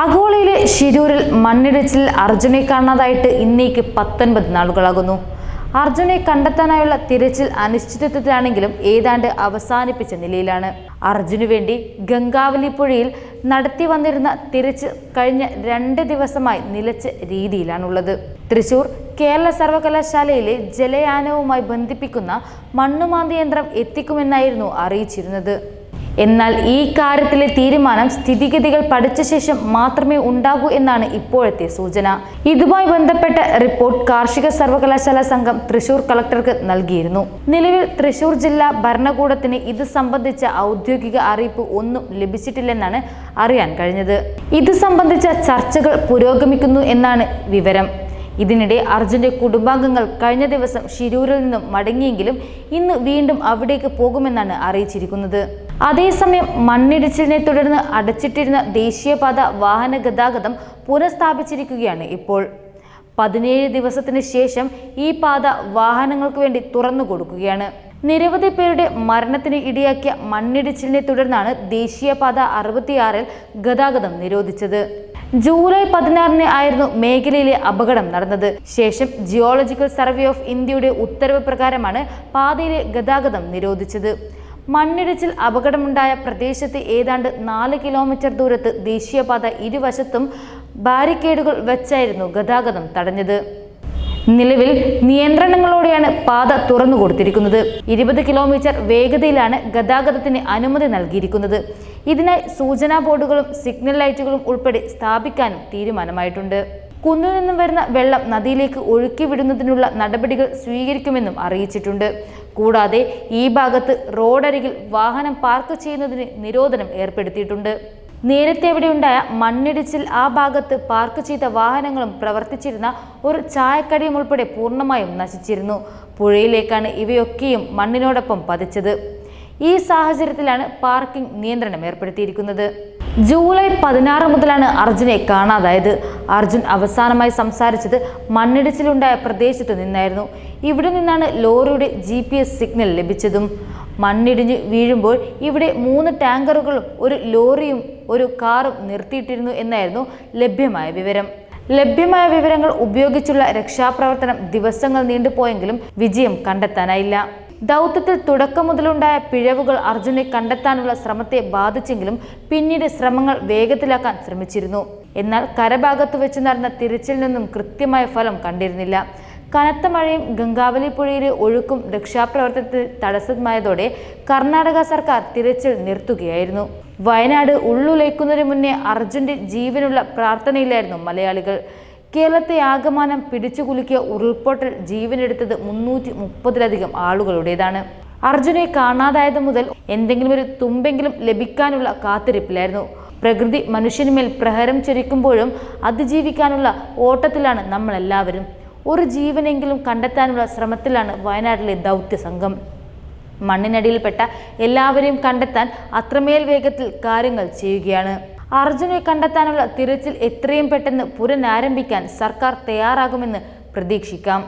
അഗോളയിലെ ശിരൂരിൽ മണ്ണിടിച്ചിൽ അർജുനെ കാണാതായിട്ട് ഇന്നേക്ക് പത്തൊൻപത് നാളുകളാകുന്നു. അർജുനെ കണ്ടെത്താനായുള്ള തിരച്ചിൽ അനിശ്ചിതത്വത്തിലാണെങ്കിലും ഏതാണ്ട് അവസാനിപ്പിച്ച നിലയിലാണ്. അർജുനു വേണ്ടി ഗംഗാവലി പുഴയിൽ നടത്തി വന്നിരുന്ന തിരച്ചിൽ കഴിഞ്ഞ രണ്ട് ദിവസമായി നിലച്ച രീതിയിലാണുള്ളത്. തൃശൂർ കേരള സർവകലാശാലയിലെ ജലയാനവുമായി ബന്ധിപ്പിക്കുന്ന മണ്ണുമാന്തി യന്ത്രം എത്തിക്കുമെന്നായിരുന്നു അറിയിച്ചിരുന്നത്. എന്നാൽ ഈ കാര്യത്തിലെ തീരുമാനം സ്ഥിതിഗതികൾ പഠിച്ച ശേഷം മാത്രമേ ഉണ്ടാകൂ എന്നാണ് ഇപ്പോഴത്തെ സൂചന. ഇതുമായി ബന്ധപ്പെട്ട റിപ്പോർട്ട് കാർഷിക സർവകലാശാല സംഘം തൃശൂർ കളക്ടർക്ക് നൽകിയിരുന്നു. നിലവിൽ തൃശൂർ ജില്ലാ ഭരണകൂടത്തിന് ഇത് സംബന്ധിച്ച ഔദ്യോഗിക അറിയിപ്പ് ഒന്നും ലഭിച്ചിട്ടില്ലെന്നാണ് അറിയാൻ കഴിഞ്ഞത്. ഇത് സംബന്ധിച്ച ചർച്ചകൾ പുരോഗമിക്കുന്നു എന്നാണ് വിവരം. ഇതിനിടെ അർജുന്റെ കുടുംബാംഗങ്ങൾ കഴിഞ്ഞ ദിവസം ഷിരൂരിൽ നിന്നും മടങ്ങിയെങ്കിലും ഇന്ന് വീണ്ടും അവിടേക്ക് പോകുമെന്നാണ് അറിയിച്ചിരിക്കുന്നത്. അതേസമയം മണ്ണിടിച്ചിലിനെ തുടർന്ന് അടച്ചിട്ടിരുന്ന ദേശീയപാത വാഹന ഗതാഗതം പുനഃസ്ഥാപിച്ചിരിക്കുകയാണ് ഇപ്പോൾ. പതിനേഴ് ദിവസത്തിന് ശേഷം ഈ പാത വാഹനങ്ങൾക്ക് വേണ്ടി തുറന്നു കൊടുക്കുകയാണ്. നിരവധി പേരുടെ മരണത്തിന് ഇടയാക്കിയ മണ്ണിടിച്ചിലിനെ തുടർന്നാണ് ദേശീയപാത അറുപത്തിയാറിൽ ഗതാഗതം നിരോധിച്ചത്. ജൂലൈ പതിനാറിന് ആയിരുന്നു മേഖലയിലെ അപകടം നടന്നത്. ശേഷം ജിയോളജിക്കൽ സർവേ ഓഫ് ഇന്ത്യയുടെ ഉത്തരവ് പ്രകാരമാണ് പാതയിലെ ഗതാഗതം നിരോധിച്ചത്. മണ്ണിടിച്ചിൽ അപകടമുണ്ടായ പ്രദേശത്ത് ഏതാണ്ട് നാല് കിലോമീറ്റർ ദൂരത്ത് ദേശീയപാത ഇരുവശത്തും ബാരിക്കേഡുകൾ വെച്ചായിരുന്നു ഗതാഗതം തടഞ്ഞത്. നിലവിൽ നിയന്ത്രണങ്ങളോടെയാണ് പാത തുറന്നു കൊടുത്തിരിക്കുന്നത്. ഇരുപത് കിലോമീറ്റർ വേഗതയിലാണ് ഗതാഗതത്തിന് അനുമതി നൽകിയിരിക്കുന്നത്. ഇതിനായി സൂചനാ ബോർഡുകളും സിഗ്നൽ ലൈറ്റുകളും ഉൾപ്പെടെ സ്ഥാപിക്കാനും തീരുമാനമായിട്ടുണ്ട്. കുന്നിൽ നിന്നും വരുന്ന വെള്ളം നദിയിലേക്ക് ഒഴുക്കി വിടുന്നതിനുള്ള നടപടികൾ സ്വീകരിക്കുമെന്നും അറിയിച്ചിട്ടുണ്ട്. കൂടാതെ ഈ ഭാഗത്ത് റോഡരികിൽ വാഹനം പാർക്ക് ചെയ്യുന്നതിന് നിരോധനം ഏർപ്പെടുത്തിയിട്ടുണ്ട്. നേരത്തെ അവിടെയുണ്ടായ മണ്ണിടിച്ചിൽ ആ ഭാഗത്ത് പാർക്ക് ചെയ്ത വാഹനങ്ങളും പ്രവർത്തിച്ചിരുന്ന ഒരു ചായക്കടയും ഉൾപ്പെടെ പൂർണമായും നശിച്ചിരുന്നു. പുഴയിലേക്കാണ് ഇവയൊക്കെയും മണ്ണിനോടൊപ്പം പതിച്ചത്. ഈ സാഹചര്യത്തിലാണ് പാർക്കിംഗ് നിയന്ത്രണം ഏർപ്പെടുത്തിയിരിക്കുന്നത്. ജൂലൈ പതിനാറ് മുതലാണ് അർജുനെ കാണാതായത് അർജുൻ അവസാനമായി സംസാരിച്ചത് മണ്ണിടിച്ചിലുണ്ടായ പ്രദേശത്ത് നിന്നായിരുന്നു. ഇവിടെ നിന്നാണ് ലോറിയുടെ ജി സിഗ്നൽ ലഭിച്ചതും. മണ്ണിടിഞ്ഞ് വീഴുമ്പോൾ ഇവിടെ മൂന്ന് ടാങ്കറുകളും ഒരു ലോറിയും ഒരു കാറും നിർത്തിയിട്ടിരുന്നു എന്നായിരുന്നു ലഭ്യമായ വിവരം. ലഭ്യമായ വിവരങ്ങൾ ഉപയോഗിച്ചുള്ള രക്ഷാപ്രവർത്തനം ദിവസങ്ങൾ നീണ്ടുപോയെങ്കിലും വിജയം കണ്ടെത്താനായില്ല. ദൗത്യത്തിൽ തുടക്കം മുതലുണ്ടായ പിഴവുകൾ അർജുനെ കണ്ടെത്താനുള്ള ശ്രമത്തെ ബാധിച്ചെങ്കിലും പിന്നീട് ശ്രമങ്ങൾ വേഗത്തിലാക്കാൻ ശ്രമിച്ചിരുന്നു. എന്നാൽ കരഭാഗത്ത് വെച്ച് നടന്ന തിരച്ചിൽ നിന്നും കൃത്യമായ ഫലം കണ്ടിരുന്നില്ല. കനത്ത മഴയും ഗംഗാവലി പുഴയിലെ ഒഴുക്കും രക്ഷാപ്രവർത്തനത്തിൽ തടസ്സമായതോടെ കർണാടക സർക്കാർ തിരച്ചിൽ നിർത്തുകയായിരുന്നു. വയനാട് ഉള്ളുലയ്ക്കുന്നതിന് മുന്നേ അർജുന്റെ ജീവനുള്ള പ്രാർത്ഥനയിലായിരുന്നു മലയാളികൾ. കേരളത്തെ ആകമാനം പിടിച്ചുകുലുക്കിയ ഉരുൾപൊട്ടൽ ജീവനെടുത്തത് മുന്നൂറ്റി മുപ്പതിലധികം ആളുകളുടേതാണ്. അർജുനെ കാണാതായത് മുതൽ എന്തെങ്കിലും ഒരു തുമ്പെങ്കിലും ലഭിക്കാനുള്ള കാത്തിരിപ്പിലായിരുന്നു. പ്രകൃതി മനുഷ്യനുമേൽ പ്രഹരം ചൊരിക്കുമ്പോഴും അതിജീവിക്കാനുള്ള ഓട്ടത്തിലാണ് നമ്മളെല്ലാവരും. ഒരു ജീവനെങ്കിലും കണ്ടെത്താനുള്ള ശ്രമത്തിലാണ് വയനാട്ടിലെ ദൗത്യ സംഘം. മണ്ണിനടിയിൽപ്പെട്ട എല്ലാവരെയും കണ്ടെത്താൻ അത്രമേൽ വേഗത്തിൽ കാര്യങ്ങൾ ചെയ്യുകയാണ്. അർജുനെ കണ്ടെത്താനുള്ള തിരച്ചിൽ എത്രയും പെട്ടെന്ന് പുനരാരംഭിക്കാൻ സർക്കാർ തയ്യാറാകുമെന്ന് പ്രതീക്ഷിക്കാം.